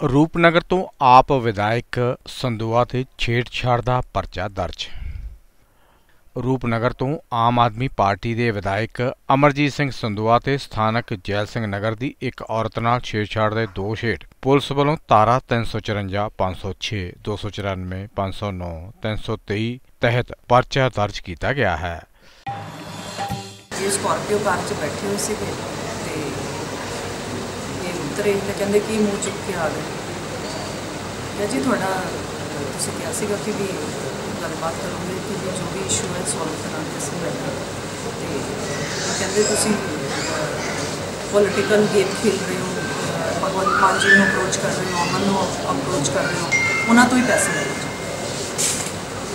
ਰੂਪਨਗਰ ਤੋਂ ਆਪ ਵਿਧਾਇਕ ਸੰਦੋਆ ਤੇ ਛੇੜਛਾੜ ਦਾ ਪਰਚਾ ਦਰਜ। ਰੂਪਨਗਰ ਤੋਂ ਆਮ ਆਦਮੀ ਪਾਰਟੀ ਦੇ ਵਿਧਾਇਕ ਅਮਰਜੀਤ ਸਿੰਘ ਸੰਦੋਆ ਤੇ ਸਥਾਨਕ ਜੈਲ ਸਿੰਘ ਨਗਰ ਦੀ ਇੱਕ ਔਰਤ ਨਾਲ ਛੇੜਛਾੜ ਦੇ ਦੋਸ਼ ਹੇਠ ਪੁਲਿਸ ਵੱਲੋਂ ਧਾਰਾ 354 506 294 509 323 ਤਹਿਤ ਪਰਚਾ ਦਰਜ ਕੀਤਾ ਗਿਆ ਹੈ। ਇਹ ਸਕਾਰਪੀਓ ਕਾਰ 'ਚ ਬੈਠੇ ਹੋਏ ਸੀਗੇ? ਤੇ ਇਹ ਉਤਰੇ ਤੇ ਕਹਿੰਦੇ ਕਿ ਮੂੰਹ ਚੁੱਕ ਕੇ ਆ ਗਏ। ਕਿਹਾ ਜੀ ਤੁਹਾਡਾ, ਤੁਸੀਂ ਕਿਹਾ ਸੀਗਾ ਕਿ ਵੀ ਗੱਲਬਾਤ ਕਰੋਗੇ ਕਿ ਵੀ ਜੋ ਵੀ ਇਸ਼ੂ ਹੈ ਸੋਲਵ ਕਰਾਂਗੇ ਅਸੀਂ ਬੈਠੇ ਤੇ ਕਹਿੰਦੇ ਤੁਸੀਂ ਪੋਲੀਟੀਕਲ ਗੇਮ ਖੇਡ ਰਹੇ ਹੋ ਭਗਵੰਤ ਮਾਨ ਜੀ ਨੂੰ ਅਪਰੋਚ ਕਰ ਰਹੇ ਹੋ, ਅਮਨ ਨੂੰ ਅਪਰੋਚ ਕਰ ਰਹੇ ਹੋ, ਉਹਨਾਂ ਤੋਂ ਹੀ ਪੈਸੇ ਲੈ ਲਓ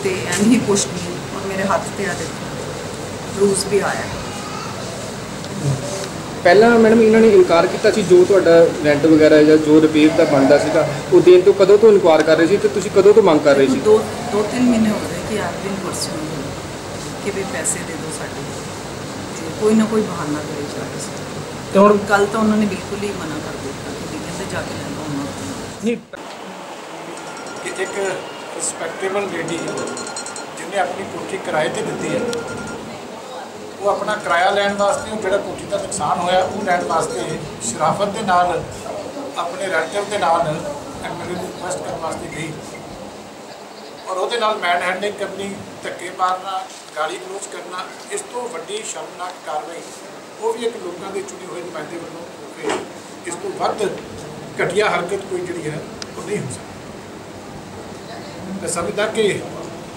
ਤੇ ਐਂਡ ਹੀ ਪੁਸ਼ਟ ਮੀ ਔਰ ਮੇਰੇ ਹੱਥ ਤੇ ਆ ਦੇਖੋ, ਰੂਸ ਵੀ ਆਇਆ। ਪਹਿਲਾਂ ਮੈਡਮ ਇਹਨਾਂ ਨੇ ਇਨਕਾਰ ਕੀਤਾ ਸੀ ਜੋ ਤੁਹਾਡਾ ਰੈਂਟ ਵਗੈਰਾ ਜਾਂ ਜੋ ਰਿਪੇਅਰ ਦਾ ਬਣਦਾ ਸੀਗਾ ਉਹ ਦੇਣ ਤੋਂ ਕਦੋਂ ਤੋਂ ਇਨਕਾਰ ਕਰ ਰਹੇ ਸੀ ਤੇ ਤੁਸੀਂ ਕਦੋਂ ਤੋਂ ਮੰਗ ਕਰ ਰਹੇ ਸੀ? ਦੋ ਦੋ ਤਿੰਨ ਮਹੀਨੇ ਹੋ ਗਏ ਕਿ ਆਪ ਦਿਨ ਪਰਸਨ ਕਿ ਵੀ ਪੈਸੇ ਦੇ ਦਿਓ ਸਾਡੇ ਤੇ ਕੋਈ ਨਾ ਕੋਈ ਬਹਾਨਾ ਕਰੇ ਜਾ ਕੇ ਤੇ ਹੁਣ ਕੱਲ ਤਾਂ ਉਹਨਾਂ ਨੇ ਬਿਲਕੁਲ ਹੀ ਮਨਾ ਕਰ ਦਿੱਤਾ ਕਿ ਵੀ ਕਹਿੰਦੇ ਜਾ ਕੇ ਲੈ ਲਓ ਉਹਨਾਂ ਕਿ ਇੱਕ ਰਿਸਪੈਕਟੇਬਲ ਲੇਡੀ ਜਿਹਨੇ ਆਪਣੀ ਕੋਠੀ ਕਿਰਾਏ ਤੇ ਦਿੱਤੀ ਹੈ ਉਹ ਆਪਣਾ ਕਿਰਾਇਆ ਲੈਣ ਵਾਸਤੇ, ਉਹ ਜਿਹੜਾ ਕੋਠੀ ਦਾ ਨੁਕਸਾਨ ਹੋਇਆ, ਉਹ ਲੈਣ ਵਾਸਤੇ ਸ਼ਰਾਫਤ ਦੇ ਨਾਲ, ਆਪਣੇ ਰੈਂਟਰ ਦੇ ਨਾਲ ਐਮਐਲਏ ਨੂੰ ਰਿਕੁਐਸਟ ਕਰਨ ਵਾਸਤੇ ਗਈ। ਔਰ ਉਹਦੇ ਨਾਲ ਮੈਨ ਹੈਂਡਲਿੰਗ ਕਰਨੀ, ਧੱਕੇ ਮਾਰਨਾ, ਗਾਲੀ ਗਲੋਚ ਕਰਨਾ, ਇਸ ਤੋਂ ਵੱਡੀ ਸ਼ਰਮਨਾਕ ਕਾਰਵਾਈ, ਉਹ ਵੀ ਇੱਕ ਲੋਕਾਂ ਦੇ ਚੁਣੇ ਹੋਏ ਨੁਮਾਇੰਦੇ ਵੱਲੋਂ ਇਸ ਤੋਂ ਵੱਧ ਘਟੀਆ ਹਰਕਤ ਕੋਈ ਜਿਹੜੀ ਹੈ, ਉਹ ਨਹੀਂ ਹੋ ਸਕਦੀ। ਮੈਂ ਸਮਝਦਾ ਕਿ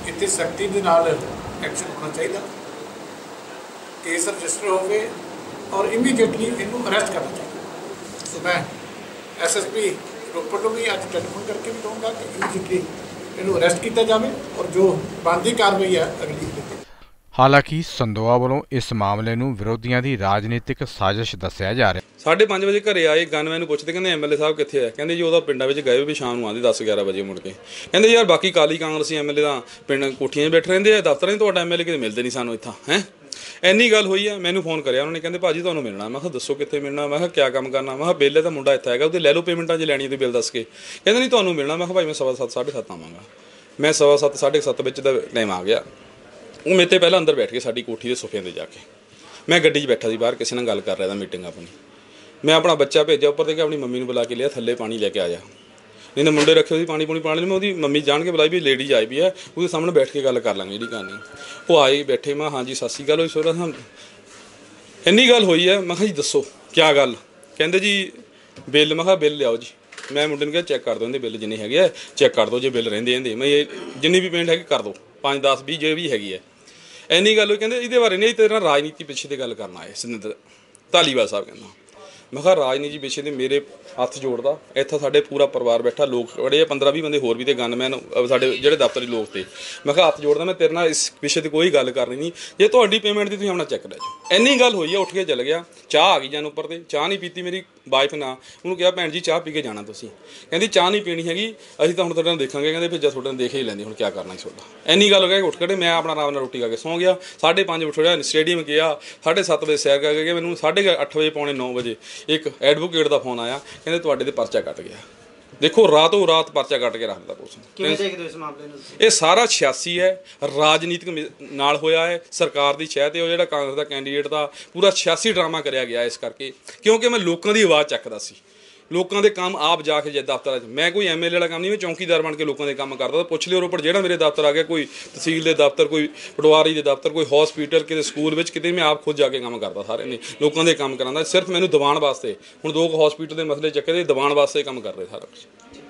ਇੱਥੇ ਸਖਤੀ ਦੇ ਨਾਲ ਐਕਸ਼ਨ ਹੋਣਾ ਚਾਹੀਦਾ। ਕੇਸ ਰਜਿਸਟਰ ਹੋਵੇ ਔਰ ਇਮੀਡੀਏਟਲੀ ਇਹਨੂੰ ਅਰੈਸਟ ਕਰਨਾ ਚਾਹੀਦਾ। ਸੋ ਮੈਂ ਐਸਐਸਪੀ ਰੋਪੜ ਨੂੰ ਵੀ ਅੱਜ ਟੈਲੀਫੋਨ ਕਰਕੇ ਵੀ ਕਹੂੰਗਾ ਕਿ ਇਮੀਡੀਏਟਲੀ ਇਹਨੂੰ ਅਰੈਸਟ ਕੀਤਾ ਜਾਵੇ ਔਰ ਜੋ ਬਣਦੀ ਕਾਰਵਾਈ ਹੈ ਅਗਲੀ ਹਾਲਾਂਕਿ ਸੰਦੋਆ ਵੱਲੋਂ ਇਸ ਮਾਮਲੇ ਨੂੰ ਵਿਰੋਧੀਆਂ ਦੀ ਰਾਜਨੀਤਿਕ ਸਾਜ਼ਿਸ਼ ਦੱਸਿਆ ਜਾ ਰਿਹਾ। ਸਾਢੇ ਪੰਜ ਵਜੇ ਘਰੇ ਆਏ ਗਨਮੈਨ ਨੂੰ ਪੁੱਛਦੇ ਕਹਿੰਦੇ ਐਮਐਲਏ ਸਾਹਿਬ ਕਿੱਥੇ ਆ ਕਹਿੰਦੇ ਜੀ ਉਹਦਾ ਪਿੰਡਾਂ ਵਿੱਚ ਗਏ ਵੀ ਸ਼ਾਮ ਨੂੰ ਆਉਂਦੇ 10 11 ਵਜੇ ਮੁੜ ਕੇ। ਕਹਿੰਦੇ ਯਾਰ ਬਾਕੀ ਕਾਲੀ ਕਾਂਗਰਸੀ ਐਮਐਲਏ ਤਾਂ ਪਿੰਡ ਕੋਠੀਆਂ 'ਚ ਬੈਠੇ ਰਹਿੰਦੇ ਆ ਦਫ਼ਤਰਾਂ 'ਚ ਤੁਹਾਡਾ ਐਮਐਲਏ ਕਿਤੇ ਮਿਲਦੇ ਨਹੀਂ ਸਾਨੂੰ ਇੱਥਾਂ ਹੈ? ਇੰਨੀ ਗੱਲ ਹੋਈ ਆ, ਮੈਨੂੰ ਫੋਨ ਕਰਿਆ ਉਹਨਾਂ ਨੇ ਕਹਿੰਦੇ ਭਾਜੀ ਤੁਹਾਨੂੰ ਮਿਲਣਾ ਮੈਂ ਕਿਹਾ ਦੱਸੋ ਕਿੱਥੇ ਮਿਲਣਾ ਮੈਂ ਕਿਹਾ ਕਿਆ ਕੰਮ ਕਰਨਾ ਮੈਂ ਕਿਹਾ ਬਿੱਲ ਤਾਂ ਮੁੰਡਾ ਇੱਥੇ ਹੈਗਾ, ਉਹਦੇ ਲੈ ਲਓ ਪੇਮੈਂਟਾਂ ਜੇ ਲੈਣੀ ਤੇ ਬਿੱਲ ਦੱਸ ਕੇ। ਕਹਿੰਦੇ ਨਹੀਂ ਤੁਹਾਨੂੰ ਮਿਲਣਾ, ਮੈਂ ਕਿਹਾ ਭਾਈ ਮੈਂ ਸਵਾ ਸੱਤ, ਸਾਢੇ ਸੱਤ ਆਵਾਂਗਾ। ਮੈਂ ਸਵਾ ਸੱਤ, ਸਾਢੇ ਸੱਤ ਵਿੱਚ ਦਾ ਟਾਈਮ ਆ ਗਿਆ। ਉਹ ਮੇਰੇ ਤੇ ਪਹਿਲਾਂ ਅੰਦਰ ਬੈਠ ਕੇ ਸਾਡੀ ਕੋਠੀ ਦੇ ਸੋਫੇ ਤੇ ਜਾ ਕੇ। ਮੈਂ ਗੱਡੀ 'ਚ ਬੈਠਾ ਸੀ ਬਾਹਰ, ਕਿਸੇ ਨਾਲ ਗੱਲ ਕਰ ਰਿਹਾ ਦਾ ਮੀਟਿੰਗ ਆਪਣੀ। ਮੈਂ ਆਪਣਾ ਬੱਚਾ ਭੇਜਿਆ, ਉੱਪਰ ਤੇ ਕਿ ਆਪਣੀ ਮੰਮੀ ਨੂੰ ਬੁਲਾ ਕੇ ਲਿਆ, ਥੱਲੇ ਪਾਣੀ ਲੈ ਕੇ ਆ ਜਾ। ਨਹੀਂ ਤਾਂ ਮੁੰਡੇ ਰੱਖੇ ਹੋਏ ਸੀ, ਪਾਣੀ ਪੂਣੀ ਪਾਣੀ ਮੈਂ ਉਹਦੀ ਮੰਮੀ ਜਾਣ ਕੇ ਬੁਲਾਈ ਵੀ ਲੇਡੀ ਆਈ ਵੀ ਹੈ, ਉਹਦੇ ਸਾਹਮਣੇ ਬੈਠ ਕੇ ਗੱਲ ਕਰ ਲਾਂਗੇ ਜਿਹੜੀ ਕਹਾਣੀ ਉਹ ਆਏ, ਬੈਠੇ, ਮੈਂ ਹਾਂਜੀ, ਸਤਿ ਸ਼੍ਰੀ ਅਕਾਲ ਹੋਈ ਸੋਰਾ ਸਾਹਿਬ। ਇੰਨੀ ਗੱਲ ਹੋਈ ਹੈ, ਮੈਂ ਕਿਹਾ, ਜੀ ਦੱਸੋ ਕੀ ਗੱਲ? ਕਹਿੰਦੇ ਜੀ, ਬਿੱਲ, ਮੈਂ ਕਿਹਾ, ਬਿੱਲ ਲਿਆਓ ਜੀ। ਮੈਂ ਮੁੰਡੇ ਨੂੰ ਕਿਹਾ, ਚੈੱਕ ਕਰ ਦਿਓ, ਇਹਦੇ ਬਿੱਲ ਜਿੰਨੇ ਹੈਗੇ ਆ, ਚੈੱਕ ਕਰ ਦਿਓ ਜੇ ਬਿੱਲ ਰਹਿੰਦੇ, ਇਹਦੇ। ਮੈਂ ਇਹ ਜਿੰਨੀ ਵੀ ਪੇਮੈਂਟ ਹੈਗੀ, ਕਰ ਦਿਓ। 5 10 20 ਜੇ ਵੀ ਹੈਗੀ ਹੈ। ਇੰਨੀ ਗੱਲ ਹੋਈ, ਕਹਿੰਦੇ, ਇਹਦੇ ਬਾਰੇ ਨਹੀਂ, ਤੇਰੇ ਨਾਲ ਰਾਜਨੀਤੀ ਪਿੱਛੇ 'ਤੇ ਗੱਲ ਕਰਨਾ ਆਏ ਸਿੰਦਰ ਧਾਲੀਵਾਲ ਸਾਹਿਬ ਕਹਿੰਦਾ। ਮੈਂ ਕਿਹਾ ਰਾਜਨੀਤੀ ਵਿਸ਼ੇ ਦੇ ਮੇਰੇ ਹੱਥ ਜੋੜਦਾ। ਇੱਥੇ ਸਾਡੇ ਪੂਰਾ ਪਰਿਵਾਰ ਬੈਠਾ, ਲੋਕ ਖੜੇ ਆ 15 20 ਬੰਦੇ ਹੋਰ ਵੀ ਤੇ ਗਨਮੈਨ ਸਾਡੇ ਜਿਹੜੇ ਦਫ਼ਤਰੀ ਲੋਕ ਤੇ। ਮੈਂ ਕਿਹਾ, ਹੱਥ ਜੋੜਦਾ ਮੈਂ, ਤੇਰੇ ਨਾਲ ਇਸ ਵਿਸ਼ੇ ਤੇ ਕੋਈ ਗੱਲ ਕਰਨੀ ਨਹੀਂ। ਜੇ ਤੁਹਾਡੀ ਪੇਮੈਂਟ ਦੀ ਤੁਸੀਂ ਆਪਣਾ ਚੈੱਕ ਲੈ ਜਾਓ ਇੰਨੀ ਗੱਲ ਹੋਈ ਆ, ਉੱਠ ਕੇ ਚੱਲ ਗਿਆ। ਚਾਹ ਆ ਗਈ ਜਾਨ ਉੱਪਰ ਤੇ। ਚਾਹ ਨਹੀਂ ਪੀਤੀ ਮੇਰੀ ਵਾਈਫ ਨਾ। ਉਹਨੂੰ ਕਿਹਾ, ਭੈਣ ਜੀ, ਚਾਹ ਪੀ ਕੇ ਜਾਣਾ ਤੁਸੀਂ। ਕਹਿੰਦੀ, ਚਾਹ ਨਹੀਂ ਪੀਣੀ ਹੈਗੀ। ਅਸੀਂ ਤਾਂ ਹੁਣ ਤੁਹਾਡੇ ਨਾਲ ਦੇਖਾਂਗੇ। ਕਹਿੰਦੇ, ਫਿਰ ਜਦ ਤੁਹਾਡੇ ਨਾਲ ਦੇਖ ਹੀ ਲੈਂਦੇ ਹੁਣ ਕੀ ਕਰਨਾ ਸੀ ਤੁਹਾਡਾ? ਇੰਨੀ ਗੱਲ ਹੋ ਗਈ, ਉੱਠ ਕੇ ਮੈਂ ਆਪਣਾ ਆਰਾਮ ਨਾਲ ਰੋਟੀ ਖਾ ਕੇ ਸੌਂ ਗਿਆ। 5:30 ਉੱਠਿਆ, ਸਟੇਡੀਅਮ ਗਿਆ। 7:30 ਵਜੇ ਸੈਰ ਕਰਕੇ ਗਿਆ। ਮੈਨੂੰ 8:30 ਵਜੇ ਪੌਣੇ 9 ਵਜੇ ਇੱਕ ਐਡਵੋਕੇਟ ਦਾ ਫੋਨ ਆਇਆ ਕਹਿੰਦੇ ਤੁਹਾਡੇ ਤੇ ਪਰਚਾ ਕੱਟ ਗਿਆ। ਦੇਖੋ ਰਾਤੋਂ ਰਾਤ ਪਰਚਾ ਕੱਟ ਕੇ ਰੱਖ ਦਿੱਤਾ ਪੁਲਿਸ ਨੇ। ਕਿਵੇਂ ਦੇਖਦੇ ਹੋ ਇਸ ਮਾਮਲੇ ਨੂੰ? ਇਹ ਸਾਰਾ 86 ਹੈ ਰਾਜਨੀਤਿਕ ਮਿ- ਨਾਲ ਹੋਇਆ ਹੈ ਸਰਕਾਰ ਦੀ ਸ਼ਹਿ ਤੇ ਉਹ ਜਿਹੜਾ ਕਾਂਗਰਸ ਦਾ ਕੈਂਡੀਡੇਟ ਦਾ ਪੂਰਾ 86 ਡਰਾਮਾ ਕਰਿਆ ਗਿਆ ਇਸ ਕਰਕੇ। ਕਿਉਂਕਿ ਮੈਂ ਲੋਕਾਂ ਦੀ ਆਵਾਜ਼ ਚੱਕਦਾ ਸੀ। ਲੋਕਾਂ ਦੇ ਕੰਮ ਆਪ ਜਾ ਕੇ ਜੇ ਦਫ਼ਤਰਾਂ 'ਚ ਮੈਂ ਕੋਈ ਐਮਐਲਏ ਵਾਲਾ ਕੰਮ ਨਹੀਂ, ਮੈਂ ਚੌਕੀਦਾਰ ਬਣ ਕੇ ਲੋਕਾਂ ਦੇ ਕੰਮ ਕਰਦਾ। ਤਾਂ ਪੁੱਛ ਲਿਓ ਰੋਪੜ, ਜਿਹੜਾ ਮੇਰੇ ਦਫ਼ਤਰ ਆ ਗਿਆ, ਕੋਈ ਤਹਿਸੀਲ ਦੇ ਦਫ਼ਤਰ, ਕੋਈ ਪਟਵਾਰੀ ਦੇ ਦਫ਼ਤਰ, ਕੋਈ ਹਸਪੀਟਲ ਕਿਤੇ ਸਕੂਲ ਵਿੱਚ, ਕਿਤੇ ਮੈਂ ਆਪ ਖੁਦ ਜਾ ਕੇ ਕੰਮ ਕਰਦਾ ਸਾਰੇ ਨੇ, ਲੋਕਾਂ ਦੇ ਕੰਮ ਕਰਾਂਦਾ ਸਿਰਫ ਮੈਨੂੰ ਦਿਵਾਉਣ ਵਾਸਤੇ, ਹੁਣ ਦੋ ਹਸਪੀਟਲ ਦੇ ਮਸਲੇ ਚੱਕੇ ਦੇ ਦਿਵਾਉਣ ਵਾਸਤੇ ਕੰਮ ਕਰ ਰਹੇ ਸਾਰਾ ਕੁਝ